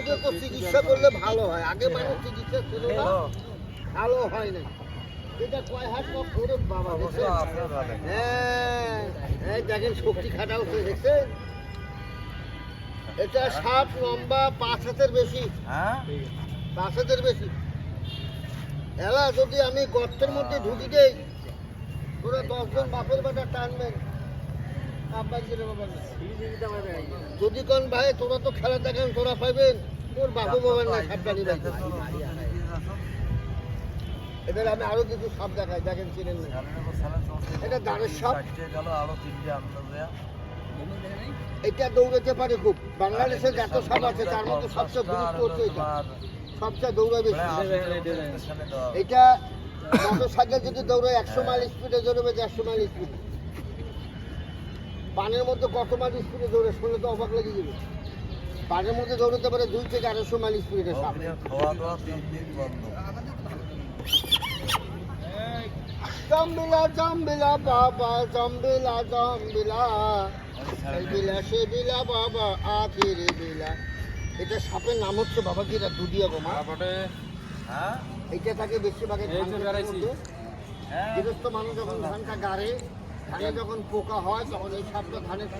অন্তত চিকিৎসা করলে ভালো হয়। আগে মানুষ চিকিৎসা ছিল না ভালো হয় না এটা কয় হাত বাবা? হ্যাঁ এই দেখেন শক্তি খাটা উঠে দেখছেন? এটা সাত লম্বা পাঁচ হাতের বেশি। হ্যাঁ? পাঁচ হাতের বেশি। এলা যদি আমি গর্তের মধ্যে ঢুকি দেই তোরা দশজন বাপের বেটা টানবেন। বাবার না। যদি কোন ভাই তোরা তো খেলা দেখেন তোরা পাইবেন তোর বাবু বাবার না ভাই এবার আমি আরও কিছু সাপ দেখাই দেখেন চিনেন না এটা দাঁড়ের সাপ এটা দৌড়াতে পারে খুব বাংলাদেশের যত সাপ আছে তার মধ্যে সবচেয়ে গুরুত্ব হচ্ছে এটা সবচেয়ে দৌড়াবে এটা মোটর সাইকেল যদি দৌড়ায় একশো মাইল স্পিডে দৌড়বে দেড়শো মাইল স্পিডে পানের মধ্যে কত মাইল স্পিডে দৌড়ে শুনলে তো অবাক লেগে যাবে পানের মধ্যে দৌড়াতে পারে দুই থেকে আড়াইশো মাইল স্পিডে সাপ। খাওয়া দাওয়া তিন দিন বন্ধ। জম্বিলা জম্বিলা বাবা জম্বিলা জম্বিলা। বিলা সে বিলা বাবা আখির বিলা। এটা সাপের নাম হচ্ছে বাবা কি এটা দুদিয়া গোমা হ্যাঁ? এটা থাকে বেশিরভাগ এই তো বেড়াইছি। হ্যাঁ। মানুষ যখন ধানটা গাড়ে ধানে যখন পোকা হয় তখন এই সাপটা ধানের